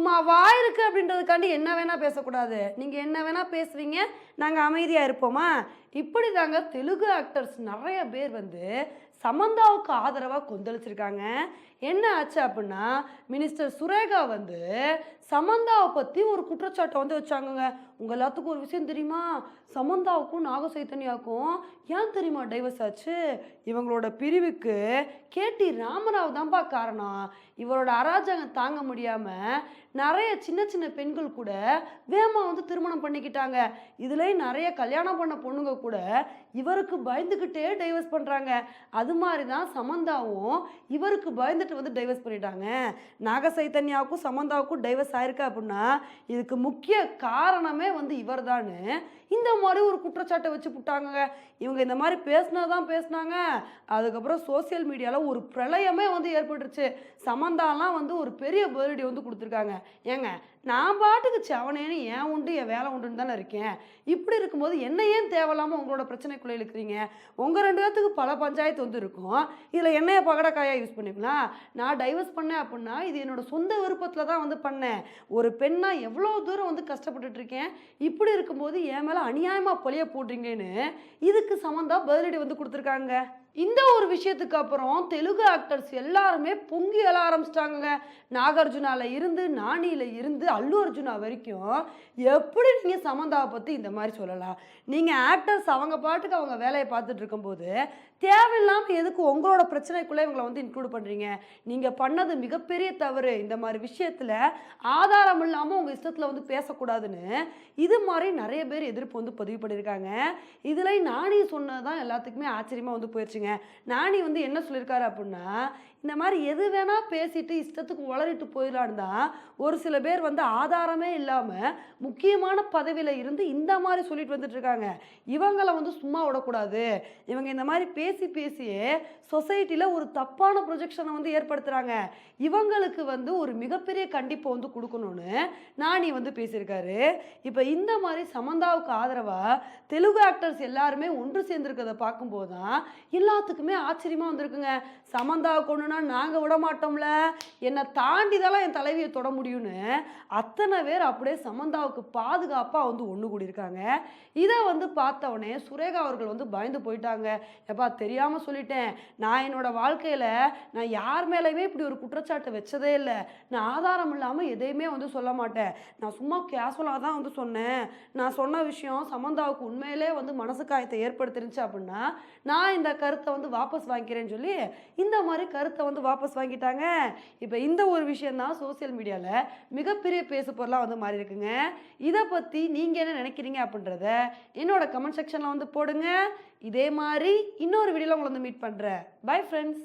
சும்மா இருக்குது அப்படின்றதுக்காண்டி என்ன வேணால் பேசக்கூடாது. நீங்கள் என்ன வேணால் பேசுவீங்க. நாங்கள் அமைதியாக இருப்போமா? இப்படி தாங்க தெலுங்கு ஆக்டர்ஸ் நிறைய பேர் வந்து சமந்தாவுக்கு ஆதரவாக கொந்தளிச்சிருக்காங்க. என்ன ஆச்சு அப்படின்னா மினிஸ்டர் சுரேகா வந்து சமந்தாவை பற்றி ஒரு குற்றச்சாட்டை வந்து வச்சாங்கங்க. உங்கள் எல்லாத்துக்கும் ஒரு விஷயம் தெரியுமா? சமந்தாவுக்கும் நாக சைத்தன்யாவுக்கும் ஏன் தெரியுமா டைவர்ஸ் ஆச்சு? இவங்களோட பிரிவுக்கு கேடி ராமராவ் தான்ப்பா காரணம். இவரோட அராஜகம் தாங்க முடியாமல் நிறைய சின்ன சின்ன பெண்கள் கூட வேமா வந்து திருமணம் பண்ணிக்கிட்டாங்க. இதுலேயும் நிறைய கல்யாணம் பண்ண பொண்ணுங்க கூட இவருக்கு பயந்துக்கிட்டே டைவர்ஸ் பண்ணுறாங்க அது மாதிரி தான் சமந்தாவும் இவருக்கு பயந்துட்டு வந்து டைவர்ஸ் பண்ணிட்டாங்க. நாக சைத்தன்யாவுக்கும் சமந்தாவுக்கும் டைவர்ஸ் ஆயிருக்கா அப்படின்னா இதுக்கு முக்கிய காரணமே வந்து இவர் இந்த மாதிரி ஒரு குற்றச்சாட்டை வச்சு புட்டாங்க இவங்க இந்த மாதிரி பேசினா தான் பேசினாங்க. அதுக்கப்புறம் சோஷியல் மீடியாவில் ஒரு பிரளயமே வந்து ஏற்பட்டுருச்சு. சமந்தாலாம் வந்து ஒரு பெரிய பதிலடி வந்து கொடுத்துருக்காங்க. ஏங்க நான் பாட்டுக்கு செவனேன்னு ஏன் உண்டு என் வேலை உண்டுன்னு தானே இருக்கேன். இப்படி இருக்கும்போது என்ன ஏன் தேவையில்லாமல் உங்களோட பிரச்சனைக்குள்ளே இழுக்கிறீங்க. உங்கள் ரெண்டு பேர்த்துக்கு பல பஞ்சாயத்து வந்து இருக்கும். இதில் என்னைய பகடக்காயாக யூஸ் பண்ணிக்கலாம் நான் டைவர்ஸ் பண்ணேன் அப்படின்னா இது என்னோட சொந்த விருப்பத்தில் தான் வந்து பண்ணேன். ஒரு பெண்ணாக எவ்வளோ தூரம் வந்து கஷ்டப்பட்டுட்டு இருக்கேன். இப்படி இருக்கும்போது என் மேலே அநியாயமாக பழிய போடுறீங்கன்னு இதுக்கு சம்மந்தா பதிலடி வந்து கொடுத்துருக்காங்க. இந்த ஒரு விஷயத்துக்கு அப்புறம் தெலுங்கு ஆக்டர்ஸ் எல்லாருமே பொங்கி எழ ஆரம்பிச்சிட்டாங்க நாகார்ஜுனால இருந்து நானியில இருந்து அல்லு அர்ஜுனா வரைக்கும் எப்படி நீங்கள் சமந்தாவை பற்றி இந்த மாதிரி சொல்லலாம்? நீங்கள் ஆக்டர்ஸ் அவங்க பாட்டுக்கு அவங்க வேலையை பார்த்துட்டு இருக்கும்போது தேவையில்லாமல் எதுக்கு உங்களோட பிரச்சனைக்குள்ளே இவங்களை வந்து இன்க்ளூட் பண்ணுறீங்க நீங்கள் பண்ணது மிகப்பெரிய தவறு. இந்த மாதிரி விஷயத்தில் ஆதாரம் இல்லாமல் உங்கள் இஷ்டத்தில் வந்து பேசக்கூடாதுன்னு இது மாதிரி நிறைய பேர் எதிர்ப்பு வந்து பதிவு பண்ணியிருக்காங்க. இதில் நானே சொன்னது தான் எல்லாத்துக்குமே ஆச்சரியமாக வந்து போயிடுச்சுங்க நானி வந்து என்ன சொல்லியிருக்காரு அப்படின்னா இந்த மாதிரி எது வேணால் பேசிட்டு இஷ்டத்துக்கு உளறிட்டு போயிடலான்னு தான் ஒரு சில பேர் வந்து ஆதாரமே இல்லாமல் முக்கியமான பதவியில் இருந்து இந்த மாதிரி சொல்லிட்டு வந்துட்டு இருக்காங்க இவங்களை வந்து சும்மா விடக்கூடாது. இவங்க இந்த மாதிரி பேசி பேசியே சொசைட்டியில் ஒரு தப்பான ப்ரொஜெக்ஷனை வந்து ஏற்படுத்துகிறாங்க இவங்களுக்கு வந்து ஒரு மிகப்பெரிய கண்டிப்பை வந்து கொடுக்கணும்னு நானி வந்து பேசியிருக்காரு. இப்போ இந்த மாதிரி சமந்தாவுக்கு ஆதரவாக தெலுங்கு ஆக்டர்ஸ் எல்லாருமே ஒன்று சேர்ந்துருக்கிறத பார்க்கும்போது தான் எல்லாத்துக்குமே ஆச்சரியமாக வந்திருக்குங்க. சமந்தா கொண்டுனா நாங்கள் விட மாட்டோம்ல என்னை தாண்டி தான் என் தலைவியை தொட முடியும்னு அத்தனை பேர் அப்படியே சமந்தாவுக்கு பாதுகாப்பாக வந்து ஒன்று கூடியிருக்காங்க. இதை வந்து பார்த்தவொடனே சுரேகா அவர்கள் வந்து பயந்து போயிட்டாங்க. எப்பா தெரியாமல் சொல்லிட்டேன். நான் என்னோட வாழ்க்கையில் நான் யார் மேலேயுமே இப்படி ஒரு குற்றச்சாட்டு வச்சதே இல்லை. நான் ஆதாரம் இல்லாமல் எதையுமே வந்து சொல்ல மாட்டேன். நான் சும்மா கேஷுவலாக தான் வந்து சொன்னேன். நான் சொன்ன விஷயம் சமந்தாவுக்கு உண்மையிலே வந்து மனசு காயத்தை ஏற்படுத்திருந்துச்சு அப்படின்னா நான் இந்த கருத்து கருத்தை வந்து வாபஸ் வாங்கிக்கிறேன்னு சொல்லி இந்த மாதிரி கருத்தை வந்து வாபஸ் வாங்கிட்டாங்க. இப்போ இந்த ஒரு விஷயம் தான் சோசியல் மீடியாவில் மிகப்பெரிய பேசு பொருளாக வந்து மாறி இருக்குங்க. இதை பற்றி நீங்கள் என்ன நினைக்கிறீங்க அப்படின்றத என்னோட கமெண்ட் செக்ஷனில் வந்து போடுங்க. இதே மாதிரி இன்னொரு வீடியோவில் உங்களை வந்து மீட் பண்ணுறேன் பை ஃப்ரெண்ட்ஸ்